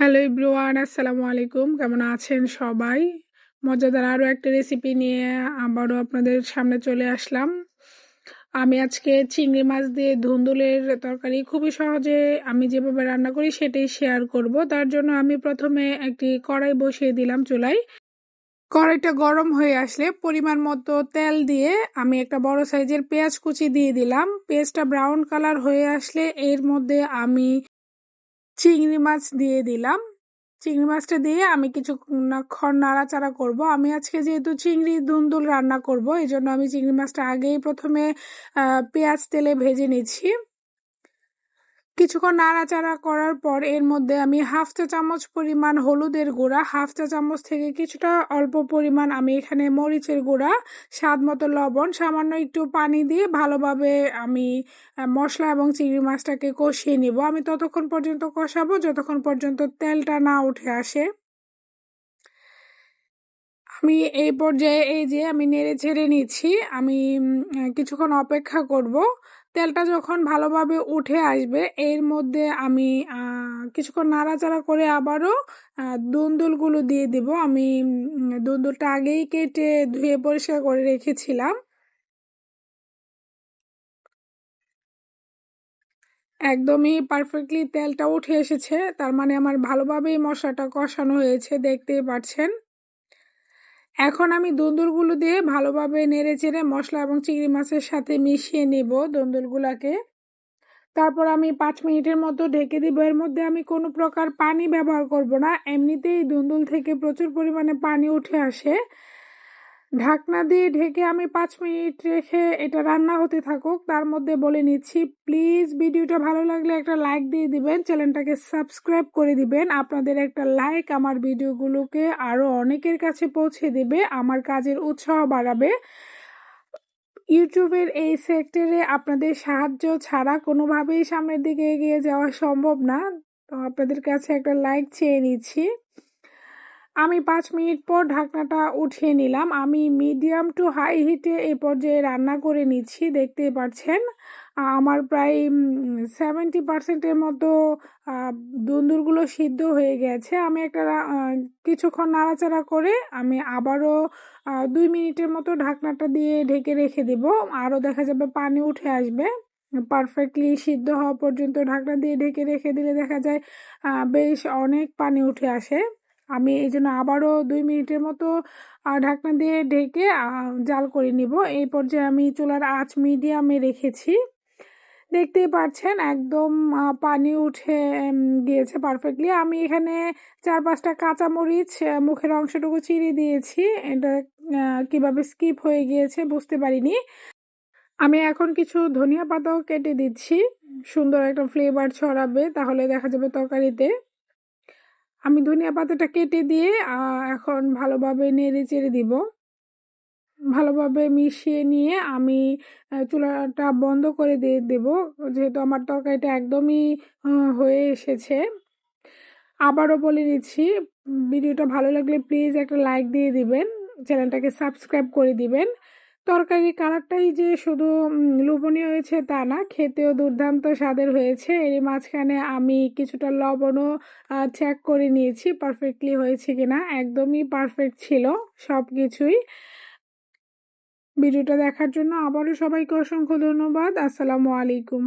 Hello ইব্রুয়ান আসসালামু আলাইকুম কেমন আছেন সবাই? মজাদার আরও একটা রেসিপি নিয়ে আবারও আপনাদের সামনে চলে আসলাম। আমি আজকে চিংড়ি মাছ দিয়ে ধুন্দুলের তরকারি খুবই সহজে আমি যেভাবে রান্না করি সেটাই শেয়ার করব। তার জন্য আমি প্রথমে একটি কড়াই বসিয়ে দিলাম চুলায়। কড়াইটা গরম হয়ে আসলে পরিমাণ মতো তেল দিয়ে আমি একটা বড় সাইজের পেঁয়াজ কুচি দিয়ে দিলাম। পেঁয়াজটা ব্রাউন কালার হয়ে আসলে এর মধ্যে আমি চিংড়ি মাছ দিয়ে দিলাম। চিংড়ি মাছটা দিয়ে আমি কিছুক্ষণ নাড়াচাড়া করব। আমি আজকে যেহেতু চিংড়ি দুন্দুল রান্না করব এই জন্য আমি চিংড়ি মাছটা আগেই প্রথমে পেঁয়াজ তেলে ভেজে নিচ্ছি। কিছুক্ষণ নাড়াচাড়া করার পর এর মধ্যে আমি হাফ চা চামচ পরিমাণ হলুদের গুঁড়া, হাফ চা চামচ থেকে কিছুটা অল্প পরিমাণ আমি এখানে মরিচের গুঁড়া, স্বাদ মতো লবণ, সামান্য একটু পানি দিয়ে ভালোভাবে আমি মশলা এবং চিংড়ি মাছটাকে কষিয়ে নিব। আমি ততক্ষণ পর্যন্ত কষাবো, যতক্ষণ পর্যন্ত তেলটা না উঠে আসে। আমি এই পর্যায়ে এই যে আমি নেড়ে ছেড়ে নিচ্ছি, আমি কিছুক্ষণ অপেক্ষা করব। তেলটা যখন ভালোভাবে উঠে আসবে, এর মধ্যে আমি কিছুক্ষণ নাড়াচাড়া করে আবারও দুন্দুলগুলো দিয়ে দিব। আমি দুন্দুলটা আগেই কেটে ধুয়ে পরিষ্কার করে রেখেছিলাম। একদমই পারফেক্টলি তেলটা উঠে এসেছে। তার মানে আমার ভালোভাবেই মশলাটা কষানো হয়েছে, দেখতেই পাচ্ছেন। এখন আমি দন্দুলগুলো দিয়ে ভালোভাবে নেড়ে চেড়ে মশলা এবং চিংড়ি মাছের সাথে মিশিয়ে নেব দন্দুলগুলোকে তারপর আমি পাঁচ মিনিটের মতো ঢেকে দিব। এর মধ্যে আমি কোনো প্রকার পানি ব্যবহার করব না। এমনিতেই দুন্দুল থেকে প্রচুর পরিমাণে পানি উঠে আসে। ঢাকনা দিয়ে ঢেকে আমি পাঁচ মিনিট রেখে এটা রান্না হতে থাকুক, তার মধ্যে বলে নিচ্ছি প্লিজ ভিডিওটা ভালো লাগলে একটা লাইক দিয়ে দিবেন, চ্যানেলটাকে সাবস্ক্রাইব করে দিবেন। আপনাদের একটা লাইক আমার ভিডিওগুলোকে আরও অনেকের কাছে পৌঁছে দিবে, আমার কাজের উৎসাহ বাড়াবে। ইউটিউবের এই সেক্টরে আপনাদের সাহায্য ছাড়া কোনোভাবেই সামনের দিকে এগিয়ে যাওয়া সম্ভব না। তো আপনাদের কাছে একটা লাইক চেয়ে নিচ্ছি। আমি পাঁচ মিনিট পর ঢাকনাটা উঠিয়ে নিলাম। আমি মিডিয়াম টু হাই হিটে এ পর্যায়ে রান্না করে নিচ্ছি দেখতে পাচ্ছেন। আমার প্রায় সেভেন্টি পার্সেন্টের মতো দুন্দুরগুলো সিদ্ধ হয়ে গেছে। আমি একটা কিছুক্ষণ নাড়াচাড়া করে আমি আবারও দুই মিনিটের মতো ঢাকনাটা দিয়ে ঢেকে রেখে দেব। আরও দেখা যাবে পানি উঠে আসবে। পারফেক্টলি সিদ্ধ হওয়া পর্যন্ত ঢাকনা দিয়ে ঢেকে রেখে দিলে দেখা যায় বেশ অনেক পানি উঠে আসে। আমি এই জন্য আবারও দুই মিনিটের মতো ঢাকনা দিয়ে ঢেকে জাল করে নিব। এই পর্যায়ে আমি চুলার আঁচ মিডিয়ামে রেখেছি। দেখতেই পাচ্ছেন একদম পানি উঠে গিয়েছে পারফেক্টলি আমি এখানে চার পাঁচটা কাঁচামরিচ মুখের অংশটুকু চিড়ে দিয়েছি। এটা কীভাবে স্কিপ হয়ে গিয়েছে বুঝতে পারিনি। আমি এখন কিছু ধনিয়া পাতাও কেটে দিচ্ছি। সুন্দর একটা ফ্লেভার ছড়াবে, তাহলে দেখা যাবে তরকারিতে। আমি ধনিয়া পাতাটা কেটে দিয়ে এখন ভালোভাবে নেড়ে চেড়ে দিব। ভালোভাবে মিশিয়ে নিয়ে আমি চুলাটা বন্ধ করে দিয়ে দেব। যেহেতু আমার তরকারিটা একদমই হয়ে এসেছে। আবারও বলে দিচ্ছি, ভিডিওটা ভালো লাগলে প্লিজ একটা লাইক দিয়ে দিবেন, চ্যানেলটাকে সাবস্ক্রাইব করে দিবেন। তরকারি কালারটাই যে শুধু লোভনীয় হয়েছে তা না, খেতেও দুর্দান্ত স্বাদের হয়েছে। এর মাঝখানে আমি কিছুটা লবণও চেক করে নিয়েছি পারফেক্টলি হয়েছে কিনা একদমই পারফেক্ট ছিল সব কিছুই ভিডিওটা দেখার জন্য আবারও সবাইকে অসংখ্য ধন্যবাদ। আসসালামু আলাইকুম।